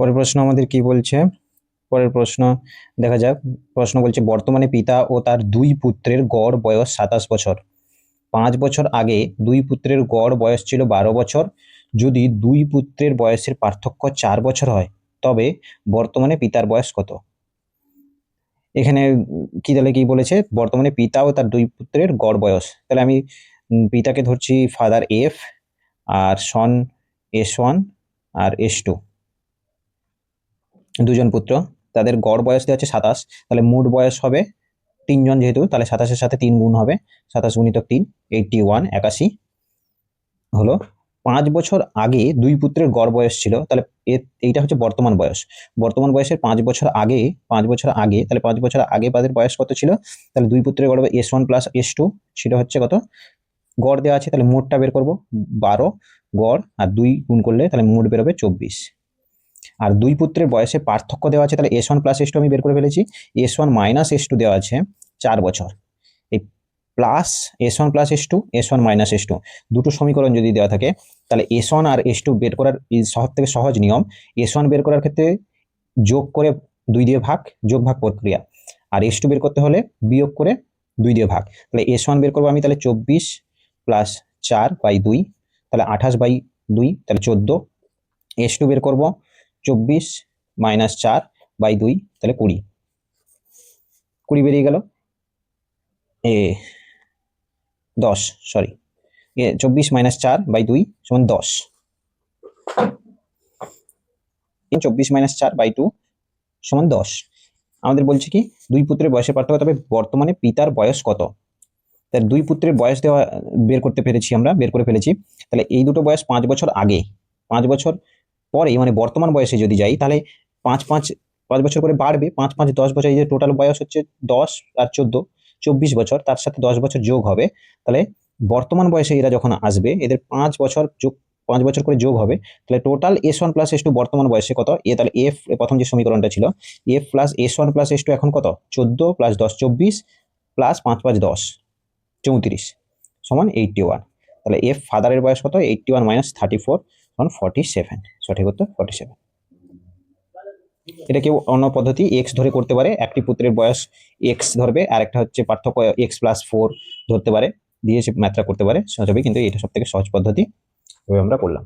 পরের প্রশ্ন আমাদের কি বলছে? পরের প্রশ্ন, দেখা যাক। প্রশ্ন বলছে, বর্তমানে পিতা ও তার দুই পুত্রের গড় বয়স সাতাশ বছর। পাঁচ বছর আগে দুই পুত্রের গড় বয়স ছিল বারো বছর। যদি দুই পুত্রের বয়সের পার্থক্য চার বছর হয়, তবে বর্তমানে পিতার বয়স কত? এখানে কি তাহলে কি বলেছে? বর্তমানে পিতা ও তার দুই পুত্রের গড় বয়স। তাহলে আমি পিতাকে ধরছি ফাদার এফ, আর সন এস ওয়ান, আর এস টু। দুজন পুত্র। তাদের গড় বয়স দেওয়া হচ্ছে সাতাশ। তাহলে মোট বয়স হবে তিনজন যেহেতু, তাহলে সাতাশের সাথে তিন গুণ হবে। সাতাশ গুণিতক তিন এইটটি ওয়ান একাশি হলো। পাঁচ বছর আগে দুই পুত্রের গড় বয়স ছিল, তাহলে এইটা হচ্ছে বর্তমান বয়স। বর্তমান বয়সের পাঁচ বছর আগে, পাঁচ বছর আগে, তাহলে পাঁচ বছর আগে তাদের বয়স কত ছিল? তাহলে দুই পুত্রের গড় S one plus S two সেটা হচ্ছে কত? গড় দেওয়া আছে, তাহলে মোটটা বের করব, বারো গড়, আর দুই গুণ করলে তাহলে মোট বেরোবে চব্বিশ। আর দুই পুত্রের বয়সে পার্থক্য দেওয়া আছে, তাহলে S one plus S two আমি বের করে ফেলেছি। S one minus S two দেওয়া আছে চার বছর। এই plus S one plus S two S one minus S two দুটো সমীকরণ যদি দেওয়া থাকে, তাহলে এস ওয়ান আর এস টু বের করার সব থেকে সহজ নিয়ম এস ওয়ান বের করার ক্ষেত্রে যোগ করে দুই দিয়ে ভাগ, যোগ ভাগ প্রক্রিয়া। আর এস টু বের করতে হলে বিয়োগ করে দুই দিয়ে ভাগ। তাহলে এস ওয়ান বের করব আমি, তাহলে চব্বিশ প্লাস চার বাই দুই, তাহলে আঠাশ বাই দুই, তাহলে চোদ্দ। এস টু বের করব চব্বিশ মাইনাস চার বাই দুই, তাহলে কুড়ি। কুড়ি বেরিয়ে গেল। এ, দশ সরি এ, চব্বিশ মাইনাস চার বাই দুই সমান দশ। চব্বিশ মাইনাস চার বাই টু সমান দশ। আমাদের বলছে কি, দুই পুত্রের বয়সের পার্থক্য, তবে বর্তমানে পিতার বয়স কত? তার দুই পুত্রের বয়স দেওয়া, বের করতে পেরেছি আমরা, বের করে ফেলেছি। তাহলে এই দুটো বয়স পাঁচ বছর আগে, পাঁচ বছর পরে মানে বর্তমান বয়সে যদি যাই, তাহলে পাঁচ পাঁচ পাঁচ বছর করে বাড়বে। পাঁচ পাঁচ দশ বছর, এই যে টোটাল বয়স হচ্ছে দশ আর চোদ্দ, চব্বিশ বছর, তার সাথে দশ বছর যোগ হবে। তাহলে বর্তমান বয়সে এরা যখন আসবে, এদের পাঁচ বছর যোগ, পাঁচ বছর করে যোগ হবে, তাহলে total S one plus S two বর্তমান বয়সে কত? এ তাহলে এফ প্রথম যে সমীকরণটা ছিল F plus S one plus S two এখন কত? চোদ্দ প্লাস দশ, চব্বিশ প্লাস পাঁচ পাঁচ দশ, চৌত্রিশ, সমান এইটটি ওয়ান তাহলে এফ ফাদারের বয়স কত? Eighty one minus thirty four forty seven সঠিক উত্তর ফর্টি সেভেন এটা কেউ অন্য পদ্ধতি এক্স ধরে করতে পারে। একটি পুত্রের বয়স এক্স ধরবে আর একটা হচ্ছে পার্থক্য এক্স প্লাস ফোর ধরতে পারে। দিয়ে সে ম্যাথটা করতে পারে। সহজ হবে, কিন্তু এটা সব থেকে সহজ পদ্ধতি। আমরা করলাম।